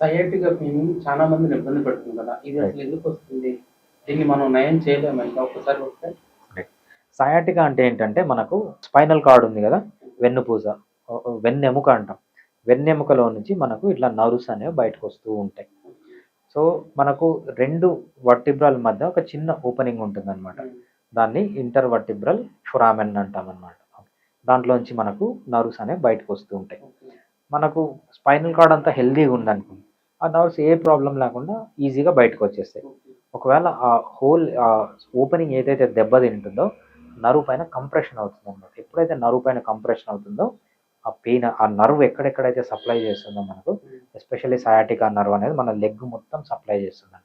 సయాటిగా pain చాలా మందిని ఇబ్బంది పెడుతుంది కదా. ఇది అసలు ఎందుకు వస్తుంది? దీన్ని మనం నయం చేయలేము? ఇంకా ఒకసారి వస్తే. సయాటికా అంటే ఏంటంటే మనకు స్పైనల్ కార్డ్ ఉంది కదా ఓ వెన్నెముక అంటాం. వెన్నెముకలో నుంచి మనకు ఇట్లా నర్వ్స్ అనేవి బయటకు వస్తూ ఉంటాయి. సో మనకు రెండు వర్టిబ్రల్ మధ్య ఒక చిన్న ఓపెనింగ్ ఉంటుంది అనమాట దాన్ని ఇంటర్ వర్టిబ్రల్ ఫురామెన్ అంటాం అనమాట దాంట్లోంచి మనకు నర్వ్స్ అనేవి బయటకు వస్తూ ఉంటాయి. మనకు స్పైనల్ కార్డ్ అంతా హెల్దీగా ఉందనుకోండి ఆ నర్వ్స్ ఏ ప్రాబ్లం లేకుండా ఈజీగా బయటకు వచ్చేస్తాయి. ఒకవేళ ఆ హోల్ ఆ ఓపెనింగ్ ఏదైతే దెబ్బ తింటుందో నరువు పైన కంప్రెషన్ అవుతుంది అనమాట ఎప్పుడైతే నరువు పైన కంప్రెషన్ అవుతుందో ఆ పెయిన్ ఆ నర్వ్ ఎక్కడెక్కడైతే సప్లై చేస్తుందో మనకు ఎస్పెషల్లీ సయాటికా నర్వ్ అనేది మన లెగ్ మొత్తం సప్లై చేస్తుంది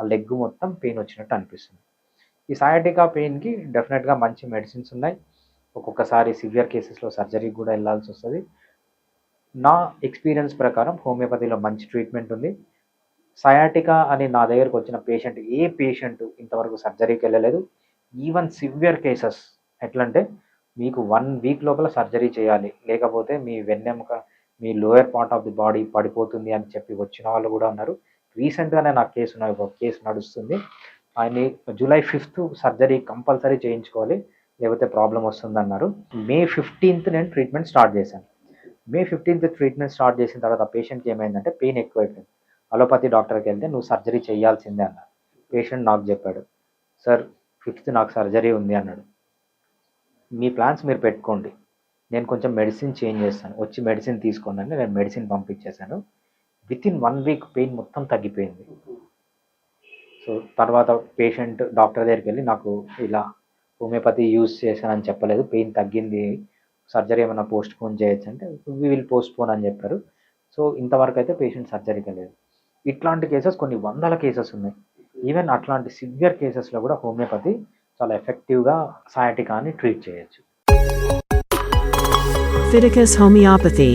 ఆ లెగ్ మొత్తం పెయిన్ వచ్చినట్టు అనిపిస్తుంది. ఈ సయాటికా పెయిన్కి డెఫినెట్గా మంచి మెడిసిన్స్ ఉన్నాయి. ఒక్కొక్కసారి సివియర్ కేసెస్లో సర్జరీకి కూడా వెళ్ళాల్సి వస్తుంది. నా ఎక్స్పీరియన్స్ ప్రకారం హోమియోపతిలో మంచి ట్రీట్మెంట్ ఉంది. సయాటికా అని నా దగ్గరకు వచ్చిన పేషెంట్ ఏ పేషెంట్ ఇంతవరకు సర్జరీకి వెళ్ళలేదు. ఈవెన్ సివియర్ కేసెస్ ఎట్లంటే మీకు వన్ వీక్ లోపల సర్జరీ చేయాలి. లేకపోతే మీ వెన్నెముక మీ lower part of the body పడిపోతుంది అని చెప్పి వచ్చిన వాళ్ళు కూడా ఉన్నారు. రీసెంట్గానే నాకు కేసు ఒక కేసు నడుస్తుంది. ఆయన జూలై ఫిఫ్త్ సర్జరీ కంపల్సరీ చేయించుకోవాలి. లేకపోతే ప్రాబ్లం వస్తుంది అన్నారు మే ఫిఫ్టీన్త్ నేను ట్రీట్మెంట్ స్టార్ట్ చేశాను. మే ఫిఫ్టీన్త్ ట్రీట్మెంట్ స్టార్ట్ చేసిన తర్వాత పేషెంట్కి ఏమైందంటే పెయిన్ ఎక్కువైపోయింది. అలోపతి డాక్టర్కి వెళ్తే నువ్వు సర్జరీ చేయాల్సిందే అన్నారు పేషెంట్ నాకు చెప్పాడు సార్ ఫిఫ్త్ నాకు సర్జరీ ఉంది అన్నాడు. మీ ప్లాన్స్ మీరు పెట్టుకోండి. నేను కొంచెం మెడిసిన్ చేంజ్ చేస్తాను. వచ్చి మెడిసిన్ తీసుకోండి అని నేను medicine పంపించేశాను. With in one week pain మొత్తం తగ్గిపోయింది. సో తర్వాత పేషెంట్ డాక్టర్ దగ్గరికి వెళ్ళి నాకు ఇలా హోమియోపతి యూజ్ చేశానని చెప్పలేదు. పెయిన్ తగ్గింది. సర్జరీ ఏమైనా పోస్ట్ పోన్ చేయొచ్చు అంటే విల్ పోస్ట్ పోన్ అని చెప్పారు. సో ఇంతవరకు అయితే పేషెంట్ సర్జరీకి లేదు ఇట్లాంటి కేసెస్ కొన్ని వందల కేసెస్ ఉన్నాయి. ఈవెన్ అట్లాంటి సివియర్ కేసెస్లో కూడా హోమియోపతి చాలా ఎఫెక్టివ్గా సయాటికాని ట్రీట్ చేయొచ్చు. Fiticus Homeopathy